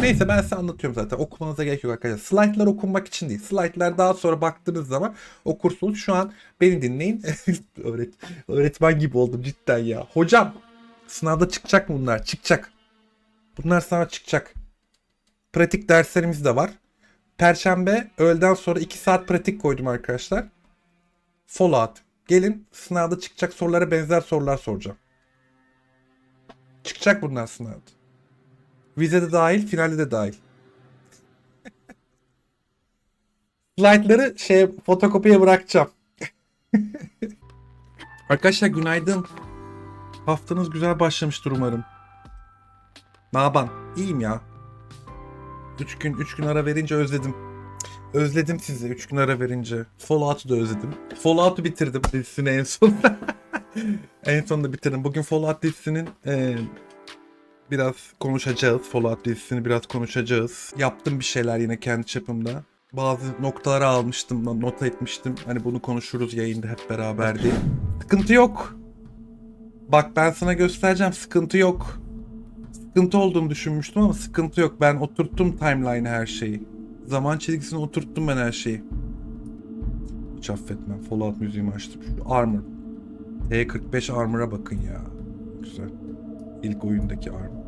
Neyse ben size anlatıyorum zaten. Okumanıza gerek yok arkadaşlar. Slaytlar okunmak için değil. Slaytlar daha sonra baktığınız zaman okursunuz. Şu an beni dinleyin. Öğret öğretmen gibi oldum cidden ya. Hocam sınavda çıkacak mı bunlar? Çıkacak. Bunlar sana çıkacak. Pratik derslerimiz de var. Perşembe öğleden sonra 2 saat pratik koydum arkadaşlar. Fallout. Gelin sınavda çıkacak sorulara benzer sorular soracağım. Çıkacak bunlar sınavda. Vizede dahil, finalde de dahil. Slide'ları şey fotokopiye bırakacağım. Arkadaşlar günaydın. Haftanız güzel başlamıştır umarım. Naban, iyiyim ya. 3 gün 3 gün ara verince özledim. Özledim sizi 3 gün ara verince. Fallout'u da özledim. Fallout'u bitirdim dizisini en son. en sonunda bitirdim. Bugün Fallout dizisinin e, biraz konuşacağız. Fallout dizisini biraz konuşacağız. Yaptım bir şeyler yine kendi çapımda. Bazı noktaları almıştım, not etmiştim. Hani bunu konuşuruz yayında hep beraber diye. Sıkıntı yok. Bak ben sana göstereceğim sıkıntı yok. Sıkıntı olduğunu düşünmüştüm ama sıkıntı yok. Ben oturttum timeline her şeyi. Zaman çizgisine oturttum ben her şeyi. Hiç affetmem. Fallout müziğimi açtım. Şu Armor. T45 Armor'a bakın ya. Güzel. İlk oyundaki Armor.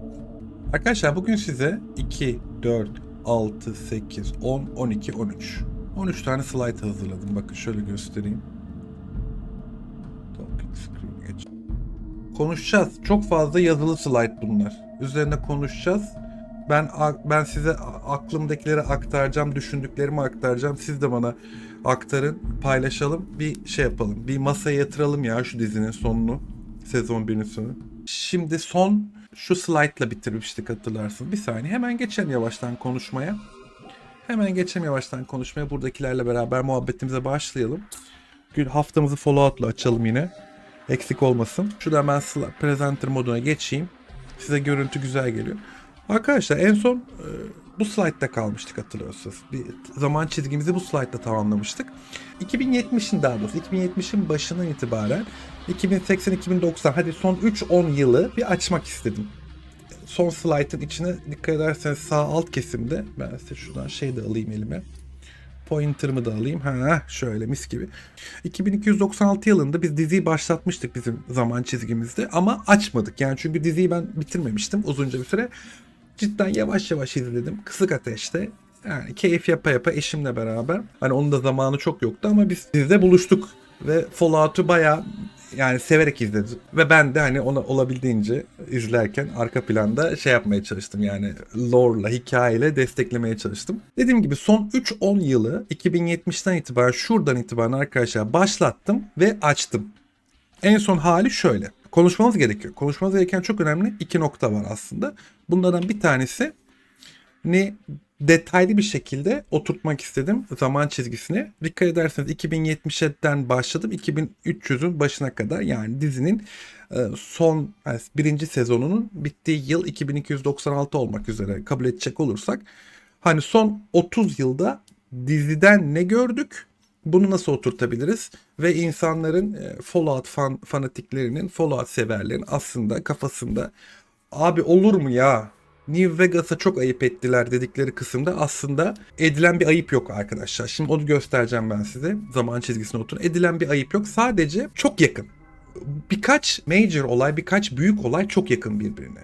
Arkadaşlar bugün size 2, 4, 6, 8, 10, 12, 13. 13 tane slide hazırladım. Bakın şöyle göstereyim. Konuşacağız. Çok fazla yazılı slide bunlar. Üzerine konuşacağız. Ben ben size aklımdakileri aktaracağım, düşündüklerimi aktaracağım. Siz de bana aktarın, paylaşalım, bir şey yapalım. Bir masaya yatıralım ya şu dizinin sonunu. Sezon 1'in sonu. Şimdi son şu slide'la bitirmiştik hatırlarsınız. Bir saniye hemen geçelim yavaştan konuşmaya. Hemen geçelim yavaştan konuşmaya. Buradakilerle beraber muhabbetimize başlayalım. Gün haftamızı Fallout'la açalım yine. Eksik olmasın. Şurada ben presenter moduna geçeyim. Size görüntü güzel geliyor. Arkadaşlar en son e, bu slide'da kalmıştık hatırlıyorsunuz. Bir zaman çizgimizi bu slide'da tamamlamıştık. 2070'in daha doğrusu 2070'in başından itibaren 2080-2090 hadi son 3-10 yılı bir açmak istedim. Son slide'ın içine dikkat ederseniz sağ alt kesimde ben size şuradan şey de alayım elime. Pointer'ımı da alayım. Ha şöyle mis gibi. 2296 yılında biz diziyi başlatmıştık bizim zaman çizgimizde ama açmadık. Yani çünkü diziyi ben bitirmemiştim uzunca bir süre. Cidden yavaş yavaş izledim. Kısık ateşte. Yani keyif yapa yapa eşimle beraber. Hani onun da zamanı çok yoktu ama biz dizide buluştuk. Ve Fallout'u bayağı yani severek izledim. Ve ben de hani ona olabildiğince izlerken arka planda şey yapmaya çalıştım yani lore'la, hikayeyle desteklemeye çalıştım. Dediğim gibi son 3-10 yılı 2070'ten itibaren şuradan itibaren arkadaşlar başlattım ve açtım. En son hali şöyle. Konuşmamız gerekiyor. Konuşmamız gereken çok önemli iki nokta var aslında. Bunlardan bir tanesi ne detaylı bir şekilde oturtmak istedim zaman çizgisini. Dikkat ederseniz 2070'den başladım 2300'ün başına kadar yani dizinin e, son yani birinci sezonunun bittiği yıl 2296 olmak üzere kabul edecek olursak hani son 30 yılda diziden ne gördük bunu nasıl oturtabiliriz ve insanların e, Fallout fan, fanatiklerinin Fallout severlerin aslında kafasında abi olur mu ya New Vegas'a çok ayıp ettiler dedikleri kısımda aslında edilen bir ayıp yok arkadaşlar. Şimdi onu göstereceğim ben size. Zaman çizgisine oturun. Edilen bir ayıp yok. Sadece çok yakın. Birkaç major olay, birkaç büyük olay çok yakın birbirine.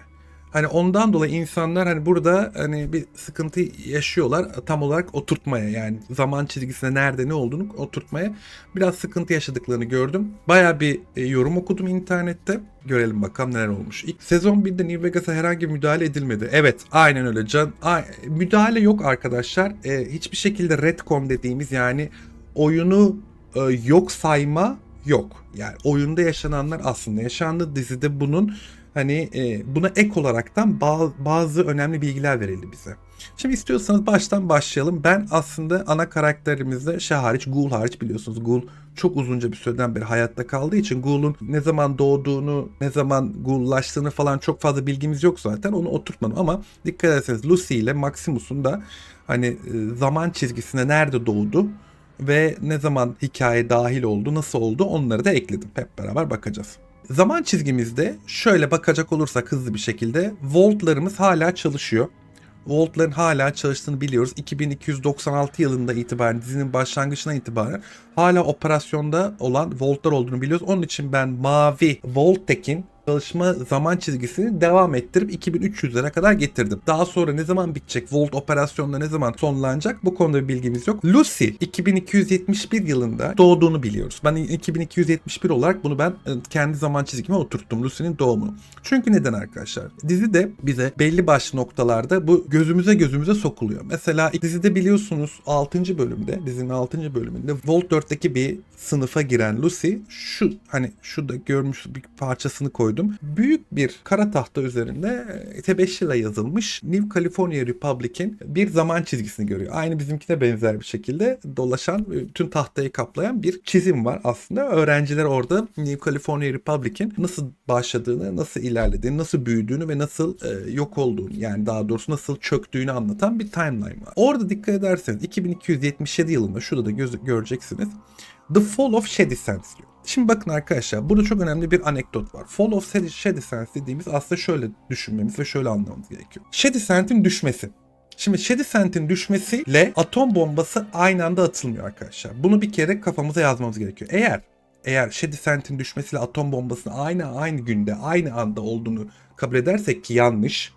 Hani ondan dolayı insanlar hani burada hani bir sıkıntı yaşıyorlar tam olarak oturtmaya yani zaman çizgisine nerede ne olduğunu oturtmaya biraz sıkıntı yaşadıklarını gördüm. Baya bir e, yorum okudum internette. Görelim bakalım neler olmuş. İlk sezon 1'de New Vegas'a herhangi bir müdahale edilmedi. Evet aynen öyle. Can, a, müdahale yok arkadaşlar. E, hiçbir şekilde retcon dediğimiz yani oyunu e, yok sayma yok. Yani oyunda yaşananlar aslında yaşandı. Dizide bunun hani e, buna ek olaraktan bazı önemli bilgiler verildi bize. Şimdi istiyorsanız baştan başlayalım. Ben aslında ana karakterimizde şey hariç, Ghoul hariç biliyorsunuz. Ghoul çok uzunca bir süreden beri hayatta kaldığı için Ghoul'un ne zaman doğduğunu, ne zaman Ghoul'laştığını falan çok fazla bilgimiz yok zaten. Onu oturtmadım ama dikkat ederseniz Lucy ile Maximus'un da hani e, zaman çizgisine nerede doğdu ve ne zaman hikaye dahil oldu, nasıl oldu onları da ekledim. Hep beraber bakacağız. Zaman çizgimizde şöyle bakacak olursak hızlı bir şekilde voltlarımız hala çalışıyor. Volt'ların hala çalıştığını biliyoruz. 2296 yılında itibaren dizinin başlangıçına itibaren hala operasyonda olan Volt'lar olduğunu biliyoruz. Onun için ben mavi Voltek'in çalışma zaman çizgisini devam ettirip 2300'lere kadar getirdim. Daha sonra ne zaman bitecek? Volt operasyonda ne zaman sonlanacak? Bu konuda bir bilgimiz yok. Lucy 2271 yılında doğduğunu biliyoruz. Ben 2271 olarak bunu ben e, kendi zaman çizgime oturttum. Lucy'nin doğumunu. Çünkü neden arkadaşlar? Dizi de bize belli başlı noktalarda bu gözümüze gözümüze sokuluyor. Mesela dizide biliyorsunuz 6. bölümde, dizinin 6. bölümünde Volt 4'teki bir sınıfa giren Lucy şu hani şurada görmüş bir parçasını koydum. Büyük bir kara tahta üzerinde e, tebeşirle yazılmış New California Republic'in bir zaman çizgisini görüyor. Aynı bizimkine benzer bir şekilde dolaşan bütün tahtayı kaplayan bir çizim var aslında. Öğrenciler orada New California Republic'in nasıl başladığını, nasıl ilerlediğini, nasıl büyüdüğünü ve nasıl e, yok olduğunu yani daha doğrusu nasıl çöktüğünü anlatan bir timeline var. Orada dikkat ederseniz 2277 yılında şurada da göz- göreceksiniz. The Fall of Shady Sands diyor. Şimdi bakın arkadaşlar burada çok önemli bir anekdot var. Fall of Shady Sands dediğimiz aslında şöyle düşünmemiz ve şöyle anlamamız gerekiyor. Shady Sands'in düşmesi. Şimdi Shady Sands'in düşmesiyle atom bombası aynı anda atılmıyor arkadaşlar. Bunu bir kere kafamıza yazmamız gerekiyor. Eğer eğer Shady Sands'in düşmesiyle atom bombasının aynı aynı günde aynı anda olduğunu kabul edersek ki yanlış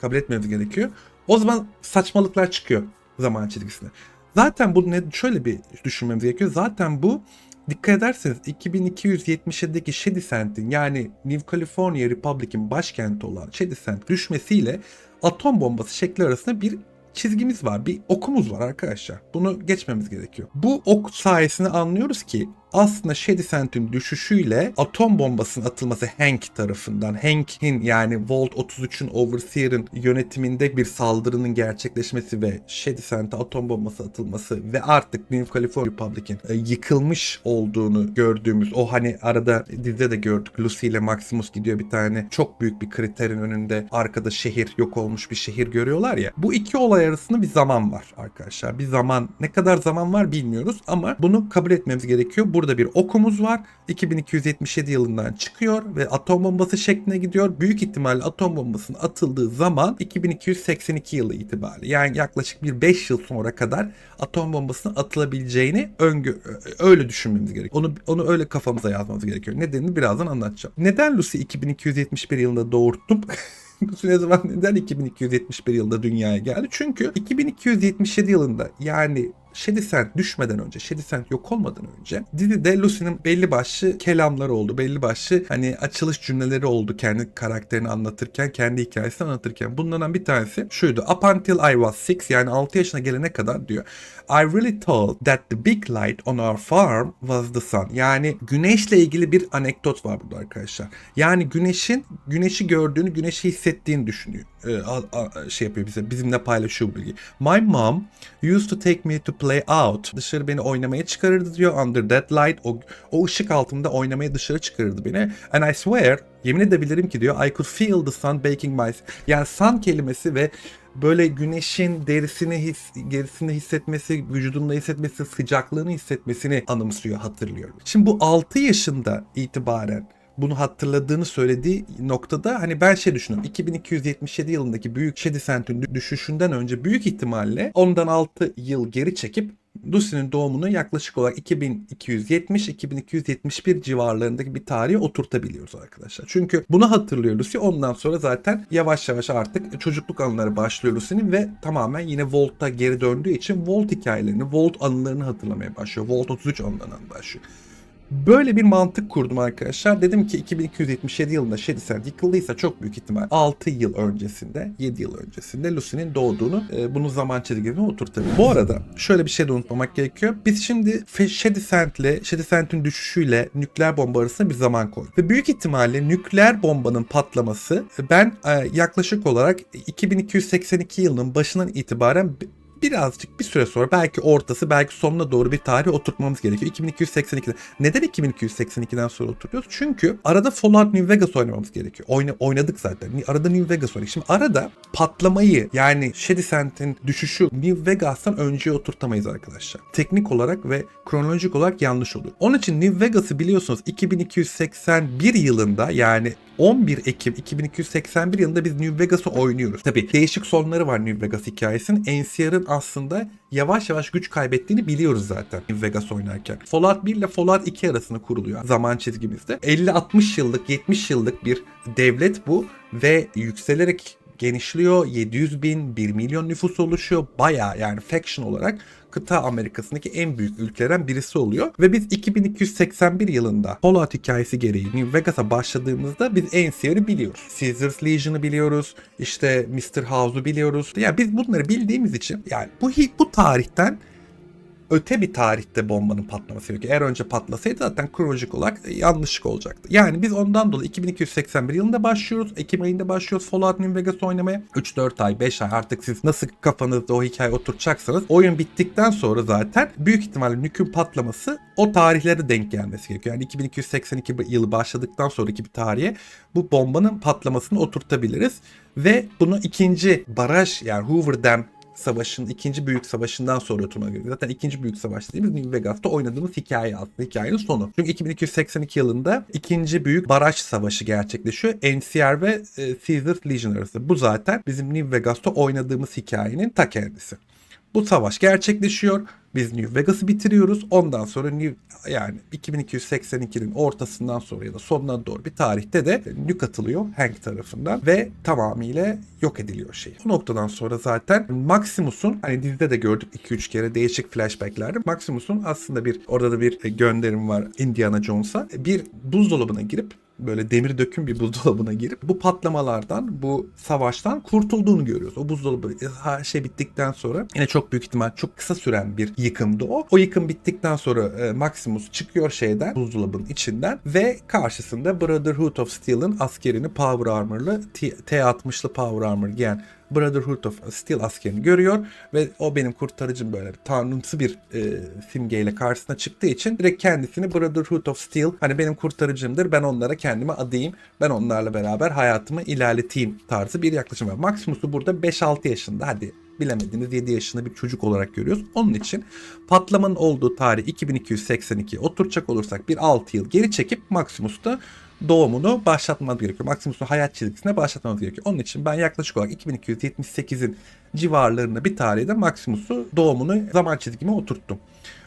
kabul etmemiz gerekiyor. O zaman saçmalıklar çıkıyor zaman çizgisine. Zaten bu ne şöyle bir düşünmemiz gerekiyor. Zaten bu dikkat ederseniz 2277'deki Shady Sand'in yani New California Republic'in başkenti olan Shady Sand düşmesiyle atom bombası şekli arasında bir çizgimiz var. Bir okumuz var arkadaşlar. Bunu geçmemiz gerekiyor. Bu ok sayesinde anlıyoruz ki aslında Shady Sand'in düşüşüyle atom bombasının atılması Hank tarafından. Hank'in yani Volt 33'ün Overseer'ın yönetiminde bir saldırının gerçekleşmesi ve Shady Sand'e atom bombası atılması ve artık New California Republic'in e, yıkılmış olduğunu gördüğümüz o hani arada dizide de gördük. Lucy ile Maximus gidiyor bir tane çok büyük bir kriterin önünde arkada şehir yok olmuş bir şehir görüyorlar ya. Bu iki olay arasında bir zaman var arkadaşlar. Bir zaman ne kadar zaman var bilmiyoruz ama bunu kabul etmemiz gerekiyor. Burada bir okumuz var. 2277 yılından çıkıyor ve atom bombası şekline gidiyor. Büyük ihtimalle atom bombasının atıldığı zaman 2282 yılı itibariyle yani yaklaşık bir 5 yıl sonra kadar atom bombasının atılabileceğini öngö öyle düşünmemiz gerekiyor. Onu onu öyle kafamıza yazmamız gerekiyor. Nedenini birazdan anlatacağım. Neden Lucy 2271 yılında doğurttum? Ne zaman neden 2271 yılında dünyaya geldi? Çünkü 2277 yılında yani Shady Sand düşmeden önce, Shady Sand yok olmadan önce dizide Lucy'nin belli başlı kelamları oldu. Belli başlı hani açılış cümleleri oldu kendi karakterini anlatırken, kendi hikayesini anlatırken. Bunlardan bir tanesi şuydu. Up until I was 6 yani 6 yaşına gelene kadar diyor. I really thought that the big light on our farm was the sun. Yani güneşle ilgili bir anekdot var burada arkadaşlar. Yani güneşin güneşi gördüğünü, güneşi hissettiğini düşünüyor. Ee, a- a- şey yapıyor bize, bizimle paylaşıyor bu bilgiyi. My mom used to take me to play out. Dışarı beni oynamaya çıkarırdı diyor. Under that light. O, o ışık altında oynamaya dışarı çıkarırdı beni. And I swear, yemin edebilirim ki diyor. I could feel the sun baking my... Yani sun kelimesi ve böyle güneşin derisini his, gerisini hissetmesi, vücudunda hissetmesi, sıcaklığını hissetmesini anımsıyor, hatırlıyor. Şimdi bu 6 yaşında itibaren bunu hatırladığını söylediği noktada hani ben şey düşünüyorum. 2277 yılındaki büyük Shady Sand'in düşüşünden önce büyük ihtimalle ondan 6 yıl geri çekip Lucy'nin doğumunu yaklaşık olarak 2270-2271 civarlarındaki bir tarihe oturtabiliyoruz arkadaşlar. Çünkü bunu hatırlıyor Lucy. Ondan sonra zaten yavaş yavaş artık çocukluk anıları başlıyor Lucy'nin ve tamamen yine Volt'a geri döndüğü için Volt hikayelerini, Volt anılarını hatırlamaya başlıyor. Volt 33 anılarından başlıyor. Böyle bir mantık kurdum arkadaşlar. Dedim ki 2277 yılında Sand yıkıldıysa çok büyük ihtimal 6 yıl öncesinde, 7 yıl öncesinde Lucy'nin doğduğunu e, bunu zaman çizgilerine oturtabilirim. Bu arada şöyle bir şey de unutmamak gerekiyor. Biz şimdi Shady Sand'in düşüşüyle nükleer bomba arasında bir zaman koyduk. Ve büyük ihtimalle nükleer bombanın patlaması ben e, yaklaşık olarak 2282 yılının başından itibaren birazcık bir süre sonra belki ortası belki sonuna doğru bir tarih oturtmamız gerekiyor. 2282'de. Neden 2282'den sonra oturuyoruz? Çünkü arada Fallout New Vegas oynamamız gerekiyor. Oyna, oynadık zaten. Arada New Vegas oynadık. Şimdi arada patlamayı yani Shadysand'in düşüşü New Vegas'tan önceye oturtamayız arkadaşlar. Teknik olarak ve kronolojik olarak yanlış olur. Onun için New Vegas'ı biliyorsunuz 2281 yılında yani 11 Ekim 2281 yılında biz New Vegas'ı oynuyoruz. Tabii değişik sonları var New Vegas hikayesinin. NCR'ın aslında yavaş yavaş güç kaybettiğini biliyoruz zaten Vegas oynarken. Fallout 1 ile Fallout 2 arasında kuruluyor zaman çizgimizde. 50-60 yıllık 70 yıllık bir devlet bu ve yükselerek genişliyor. 700 bin, 1 milyon nüfus oluşuyor. Baya yani faction olarak kıta Amerikasındaki en büyük ülkelerden birisi oluyor. Ve biz 2281 yılında Fallout hikayesi gereği New Vegas'a başladığımızda biz NCR'ı biliyoruz. Caesar's Legion'ı biliyoruz. İşte Mr. House'u biliyoruz. Yani biz bunları bildiğimiz için yani bu, bu tarihten öte bir tarihte bombanın patlaması gerekiyor. Eğer önce patlasaydı zaten kronolojik olarak yanlışlık olacaktı. Yani biz ondan dolayı 2281 yılında başlıyoruz. Ekim ayında başlıyoruz Fallout New Vegas oynamaya. 3-4 ay, 5 ay artık siz nasıl kafanızda o hikaye oturtacaksanız oyun bittikten sonra zaten büyük ihtimalle nükün patlaması o tarihlere denk gelmesi gerekiyor. Yani 2282 yılı başladıktan sonraki bir tarihe bu bombanın patlamasını oturtabiliriz. Ve bunu ikinci baraj yani Hoover Dam savaşın ikinci büyük savaşından sonra oturma gerekiyor. Zaten ikinci büyük savaş dediğimiz New Vegas'ta oynadığımız hikaye aslında hikayenin sonu. Çünkü 2282 yılında ikinci büyük baraj savaşı gerçekleşiyor. NCR ve e, Caesar's Legion arası. Bu zaten bizim New Vegas'ta oynadığımız hikayenin ta kendisi. Bu savaş gerçekleşiyor. Biz New Vegas'ı bitiriyoruz. Ondan sonra New yani 2282'nin ortasından sonra ya da sonuna doğru bir tarihte de nük atılıyor Hank tarafından ve tamamıyla yok ediliyor şey. O noktadan sonra zaten Maximus'un hani dizide de gördük 2-3 kere değişik flashbacklerde Maximus'un aslında bir orada da bir gönderim var Indiana Jones'a. Bir buzdolabına girip böyle demir döküm bir buzdolabına girip bu patlamalardan, bu savaştan kurtulduğunu görüyoruz. O buzdolabı her şey bittikten sonra yine çok büyük ihtimal çok kısa süren bir yıkımdı o. O yıkım bittikten sonra e, Maximus çıkıyor şeyden, buzdolabının içinden ve karşısında Brotherhood of Steel'ın askerini Power Armor'lı T- T-60'lı Power Armor giyen Brotherhood of Steel askerini görüyor ve o benim kurtarıcım böyle tanrımsı bir e, simgeyle karşısına çıktığı için direkt kendisini Brotherhood of Steel hani benim kurtarıcımdır ben onlara kendime adayım ben onlarla beraber hayatımı ilerleteyim tarzı bir yaklaşım var. Maximus'u burada 5-6 yaşında hadi bilemediniz 7 yaşında bir çocuk olarak görüyoruz. Onun için patlamanın olduğu tarih 2282 oturacak olursak bir 6 yıl geri çekip Maximus'ta doğumunu gerekiyor. Maximus'un hayat çizgisine başlatmamız gerekiyor. Onun için ben yaklaşık olarak 2278'in civarlarında bir tarihte Maximus'u doğumunu zaman çizgime oturttum.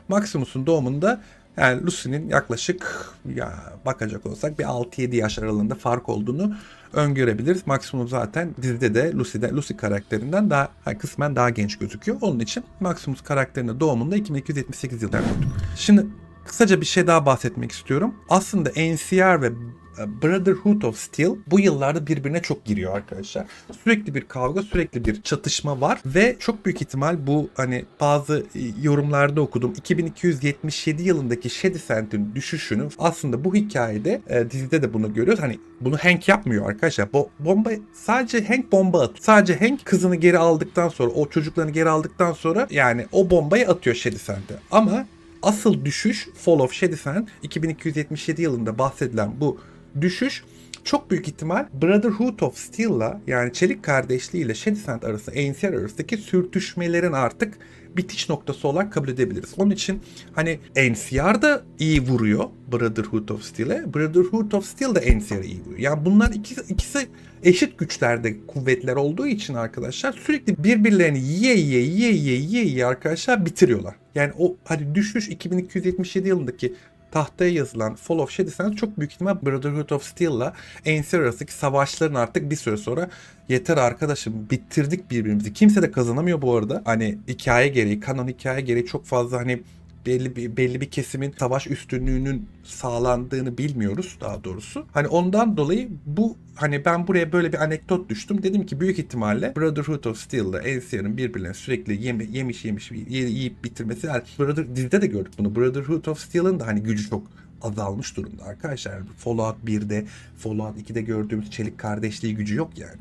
Maximus'un doğumunda yani Lucy'nin yaklaşık ya bakacak olsak bir 6-7 yaş aralığında fark olduğunu öngörebiliriz. Maximus zaten dizide de Lucy'de Lucy karakterinden daha yani kısmen daha genç gözüküyor. Onun için Maximus karakterinin doğumunda 2278 yılında gördük. Şimdi kısaca bir şey daha bahsetmek istiyorum. Aslında NCR ve Brotherhood of Steel bu yıllarda birbirine çok giriyor arkadaşlar. Sürekli bir kavga, sürekli bir çatışma var ve çok büyük ihtimal bu hani bazı e, yorumlarda okudum. 2277 yılındaki Shadysand'in düşüşünü aslında bu hikayede e, dizide de bunu görüyoruz. Hani bunu Hank yapmıyor arkadaşlar. Bo bomba sadece Hank bomba atıyor. Sadece Hank kızını geri aldıktan sonra o çocuklarını geri aldıktan sonra yani o bombayı atıyor Shadysand'e. Ama asıl düşüş Fall of Shadysand 2277 yılında bahsedilen bu düşüş çok büyük ihtimal Brotherhood of Steel'la yani Çelik Kardeşliği ile Shadysand arası, NCR arasındaki sürtüşmelerin artık bitiş noktası olarak kabul edebiliriz. Onun için hani NCR da iyi vuruyor Brotherhood of Steel'e. Brotherhood of Steel de NCR'e iyi vuruyor. Yani bunlar ikisi, ikisi eşit güçlerde kuvvetler olduğu için arkadaşlar sürekli birbirlerini yiye yiye yiye yiye yiye arkadaşlar bitiriyorlar. Yani o hani düşüş 2277 yılındaki tahtaya yazılan Fall of Shadysand çok büyük ihtimal Brotherhood of Steel'la NCR arasındaki savaşların artık bir süre sonra yeter arkadaşım bitirdik birbirimizi. Kimse de kazanamıyor bu arada. Hani hikaye gereği, kanon hikaye gereği çok fazla hani belli bir belli bir kesimin savaş üstünlüğünün sağlandığını bilmiyoruz daha doğrusu. Hani ondan dolayı bu hani ben buraya böyle bir anekdot düştüm. Dedim ki büyük ihtimalle Brotherhood of Steel'la NCR'ın birbirlerine sürekli yeme, yemiş yemiş ye- yiyip bitirmesi. Yani Brother, dizide de gördük bunu. Brotherhood of Steel'ın da hani gücü çok azalmış durumda arkadaşlar. Fallout 1'de, Fallout 2'de gördüğümüz çelik kardeşliği gücü yok yani.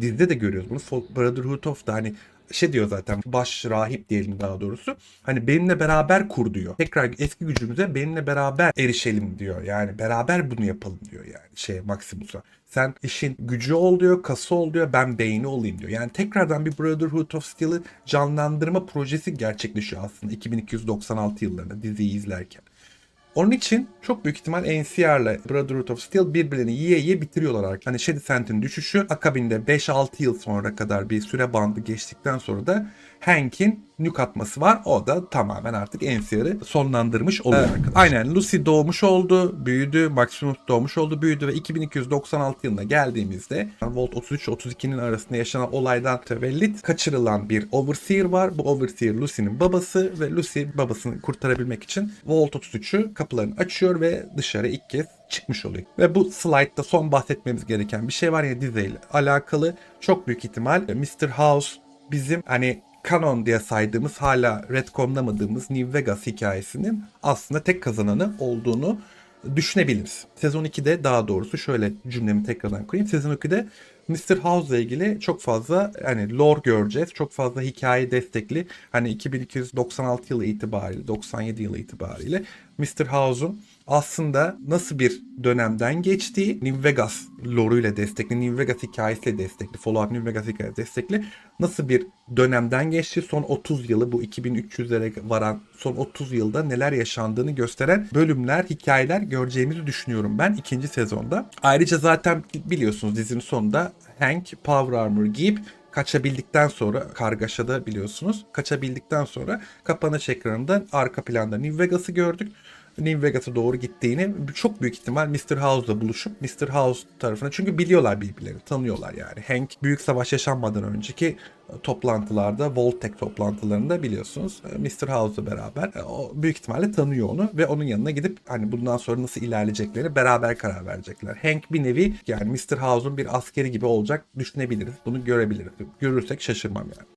Dizide de görüyoruz bunu. Brotherhood of da hani şey diyor zaten baş rahip diyelim daha doğrusu. Hani benimle beraber kur diyor. Tekrar eski gücümüze benimle beraber erişelim diyor. Yani beraber bunu yapalım diyor yani şey Maximus'a. Sen işin gücü ol diyor, kası ol diyor, ben beyni olayım diyor. Yani tekrardan bir Brotherhood of Steel'ı canlandırma projesi gerçekleşiyor aslında 2296 yıllarında diziyi izlerken. Onun için çok büyük ihtimal NCR'la Brotherhood of Steel birbirlerini yiye yiye bitiriyorlar. Hani Shady Cent'in düşüşü akabinde 5-6 yıl sonra kadar bir süre bandı geçtikten sonra da Hank'in nük atması var. O da tamamen artık NCR'ı sonlandırmış oluyor arkadaşlar. Aynen Lucy doğmuş oldu, büyüdü. Maximus doğmuş oldu, büyüdü ve 2296 yılına geldiğimizde Volt 33-32'nin arasında yaşanan olaydan tevellit kaçırılan bir Overseer var. Bu Overseer Lucy'nin babası ve Lucy babasını kurtarabilmek için Volt 33'ü kapılarını açıyor ve dışarı ilk kez çıkmış oluyor. Ve bu slide'da son bahsetmemiz gereken bir şey var ya diziyle alakalı. Çok büyük ihtimal Mr. House bizim hani kanon diye saydığımız hala retconlamadığımız New Vegas hikayesinin aslında tek kazananı olduğunu düşünebiliriz. Sezon 2'de daha doğrusu şöyle cümlemi tekrardan kurayım. Sezon 2'de Mr. House'la ilgili çok fazla hani lore göreceğiz. Çok fazla hikaye destekli. Hani 2296 yılı itibariyle, 97 yılı itibariyle Mr. House'un aslında nasıl bir dönemden geçtiği New Vegas lore'uyla destekli, New Vegas hikayesiyle destekli, Fallout New Vegas hikayesi destekli nasıl bir dönemden geçti son 30 yılı bu 2300'lere varan son 30 yılda neler yaşandığını gösteren bölümler, hikayeler göreceğimizi düşünüyorum ben ikinci sezonda. Ayrıca zaten biliyorsunuz dizinin sonunda Hank Power Armor giyip kaçabildikten sonra kargaşada biliyorsunuz kaçabildikten sonra kapanış ekranında arka planda New Vegas'ı gördük. New Vegas'a doğru gittiğini çok büyük ihtimal Mr. House'la buluşup Mr. House tarafına çünkü biliyorlar birbirlerini tanıyorlar yani. Hank büyük savaş yaşanmadan önceki toplantılarda Voltec toplantılarında biliyorsunuz e, Mr. House'la beraber e, o büyük ihtimalle tanıyor onu ve onun yanına gidip hani bundan sonra nasıl ilerleyeceklerini beraber karar verecekler. Hank bir nevi yani Mr. House'un bir askeri gibi olacak düşünebiliriz. Bunu görebiliriz. Görürsek şaşırmam yani.